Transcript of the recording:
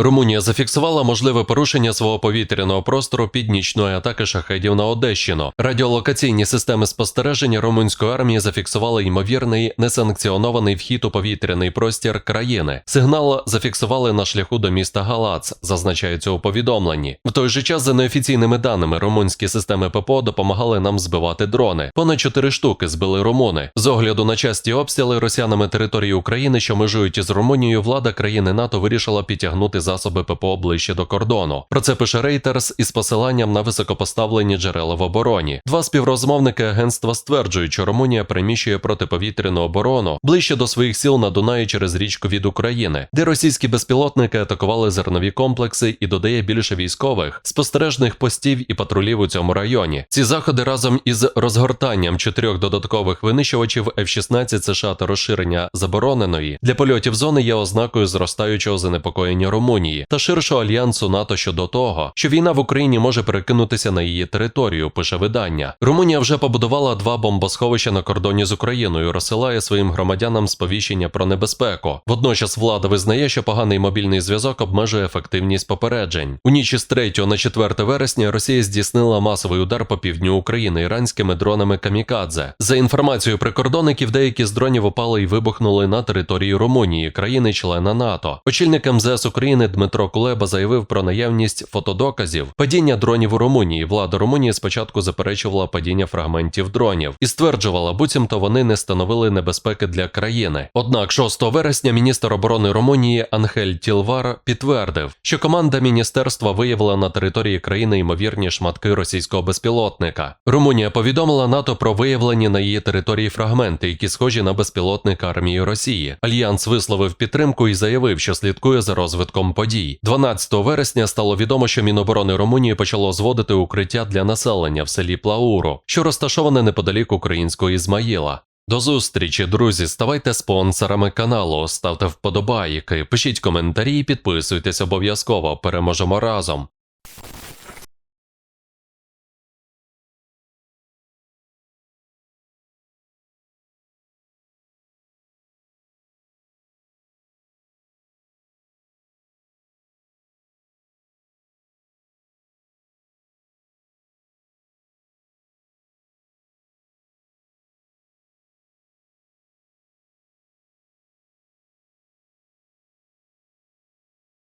Румунія зафіксувала можливе порушення свого повітряного простору під нічної атаки шахедів на Одещину. Радіолокаційні системи спостереження румунської армії зафіксували ймовірний несанкціонований вхід у повітряний простір країни. Сигнал зафіксували на шляху до міста Галац, зазначається у повідомленні. В той же час, за неофіційними даними, румунські системи ППО допомагали нам збивати дрони. Понад чотири штуки збили румуни. З огляду на часті обстріли росіянами території України, що межують із Румунією, влада країни НАТО вирішила підтягнути засоби ППО ближче до кордону. Про це пише Reuters із посиланням на високопоставлені джерела в обороні. Два співрозмовники агентства стверджують, що Румунія приміщує протиповітряну оборону ближче до своїх сіл на Дунаї через річку від України, де російські безпілотники атакували зернові комплекси і додає більше військових, спостережних постів і патрулів у цьому районі. Ці заходи разом із розгортанням чотирьох додаткових винищувачів F-16 США та розширення забороненої для польотів зони є ознакою зростаючого занепокоєння Румунії та ширшого альянсу НАТО щодо того, що війна в Україні може перекинутися на її територію. Пише видання. Румунія вже побудувала два бомбосховища на кордоні з Україною, розсилає своїм громадянам сповіщення про небезпеку. Водночас влада визнає, що поганий мобільний зв'язок обмежує ефективність попереджень. У ніч із 3 на 4 вересня Росія здійснила масовий удар по півдню України іранськими дронами Камікадзе. За інформацією прикордонників, деякі з дронів опали і вибухнули на території Румунії, країни-члена НАТО. Очільник МЗС України Дмитро Кулеба заявив про наявність фотодоказів падіння дронів у Румунії. Влада Румунії спочатку заперечувала падіння фрагментів дронів і стверджувала, буцімто вони не становили небезпеки для країни. Однак 6 вересня міністр оборони Румунії Анхель Тілвар підтвердив, що команда міністерства виявила на території країни ймовірні шматки російського безпілотника. Румунія повідомила НАТО про виявлені на її території фрагменти, які схожі на безпілотник армії Росії. Альянс висловив підтримку і заявив, що слідкує за розвитком подій. 12 вересня стало відомо, що Міноборони Румунії почало зводити укриття для населення в селі Плауру, що розташоване неподалік українського Ізмаїла. До зустрічі, друзі. Ставайте спонсорами каналу, ставте вподобайки, пишіть коментарі і підписуйтесь обов'язково. Переможемо разом.